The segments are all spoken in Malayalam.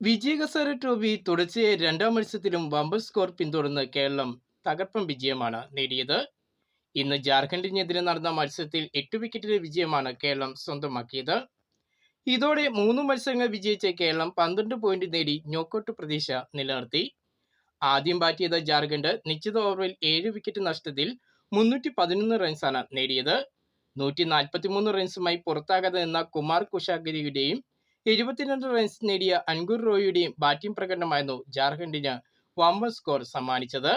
വിജയകസര ട്രോഫി തുടർച്ചയായ രണ്ടാം മത്സരത്തിലും വമ്പൻ സ്കോർ പിന്തുടർന്ന് കേരളം തകർപ്പൻ വിജയമാണ് നേടിയത്. ഇന്ന് ജാർഖണ്ഡിനെതിരെ നടന്ന മത്സരത്തിൽ എട്ട് വിക്കറ്റിലെ വിജയമാണ് കേരളം സ്വന്തമാക്കിയത്. ഇതോടെ മൂന്ന് മത്സരങ്ങൾ വിജയിച്ച കേരളം പന്ത്രണ്ട് പോയിന്റ് നേടി നോക്കൌട്ട് പ്രതീക്ഷ നിലനിർത്തി. ആദ്യം ബാറ്റ് ചെയ്ത ജാർഖണ്ഡ് നിശ്ചിത ഓവറിൽ ഏഴ് വിക്കറ്റ് നഷ്ടത്തിൽ മുന്നൂറ്റി പതിനൊന്ന് റൺസാണ് നേടിയത്. നൂറ്റി നാൽപ്പത്തിമൂന്ന് റൺസുമായി പുറത്താകാതെ നിന്ന കുമാർ കുഷാഗിരിയുടെയും എഴുപത്തിരണ്ട് റൺസ് നേടിയ അൻകുർ റോയിയുടെയും ബാറ്റിംഗ് പ്രകടനമായിരുന്നു ജാർഖണ്ഡിന് വമ്പൻ സ്കോർ സമ്മാനിച്ചത്.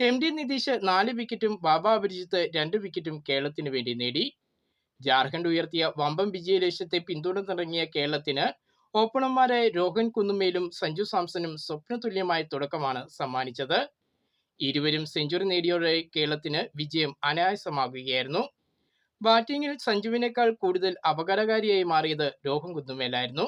എം ഡി നിതീഷ് നാല് വിക്കറ്റും ബാബ അഭിജിത്ത് രണ്ട് വിക്കറ്റും കേരളത്തിന് വേണ്ടി നേടി. ജാർഖണ്ഡ് ഉയർത്തിയ വമ്പൻ വിജയ ലക്ഷ്യത്തെ പിന്തുടർന്നിറങ്ങിയ കേരളത്തിന് ഓപ്പണർമാരായ രോഹൻ കുന്നുമേലും സഞ്ജു സാംസണും സ്വപ്നതുല്യമായ തുടക്കമാണ് സമ്മാനിച്ചത്. ഇരുവരും സെഞ്ചുറി നേടിയോടെ കേരളത്തിന് വിജയം അനായാസമാകുകയായിരുന്നു. ബാറ്റിംഗിൽ സഞ്ജുവിനേക്കാൾ കൂടുതൽ അപകടകാരിയായി മാറിയത് രോഹൻ കുന്നുമേലായിരുന്നു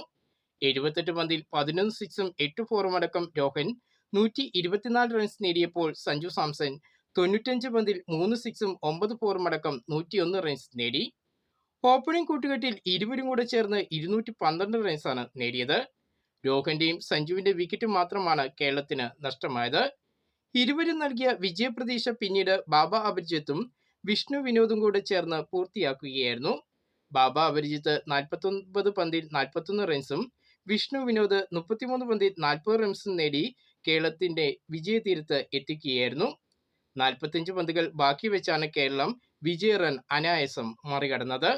എഴുപത്തെട്ട് പന്തിൽ പതിനൊന്ന് സിക്സും എട്ട് ഫോറും അടക്കം രോഹൻ നൂറ്റി ഇരുപത്തിനാല് റൺസ് നേടിയപ്പോൾ സഞ്ജു സാംസൺ തൊണ്ണൂറ്റഞ്ച് പന്തിൽ മൂന്ന് സിക്സും ഒമ്പത് ഫോറും അടക്കം നൂറ്റിയൊന്ന് റൺസ് നേടി. ഓപ്പണിംഗ് കൂട്ടുകെട്ടിൽ ഇരുവരും കൂടെ ചേർന്ന് ഇരുന്നൂറ്റി പന്ത്രണ്ട് റൺസാണ് നേടിയത്. രോഹന്റെയും സഞ്ജുവിന്റെ വിക്കറ്റ് മാത്രമാണ് കേരളത്തിന് നഷ്ടമായത്. ഇരുവരും നൽകിയ വിജയപ്രതീക്ഷ പിന്നീട് ബാബ അഭിജിത്തും വിഷ്ണു വിനോദും കൂടെ ചേർന്ന് പൂർത്തിയാക്കുകയായിരുന്നു. ബാബ അപരിജിത്ത് നാൽപ്പത്തൊൻപത് പന്തിൽ നാൽപ്പത്തൊന്ന് റൺസും വിഷ്ണു വിനോദ് മുപ്പത്തിമൂന്ന് പന്തിൽ നാൽപ്പത് റൺസും നേടി കേരളത്തിന്റെ വിജയതീരത്ത് എത്തിക്കുകയായിരുന്നു. നാൽപ്പത്തിയഞ്ച് പന്തുകൾ ബാക്കി വെച്ചാണ് കേരളം വിജയ റൺ അനായാസം മറികടന്നത്.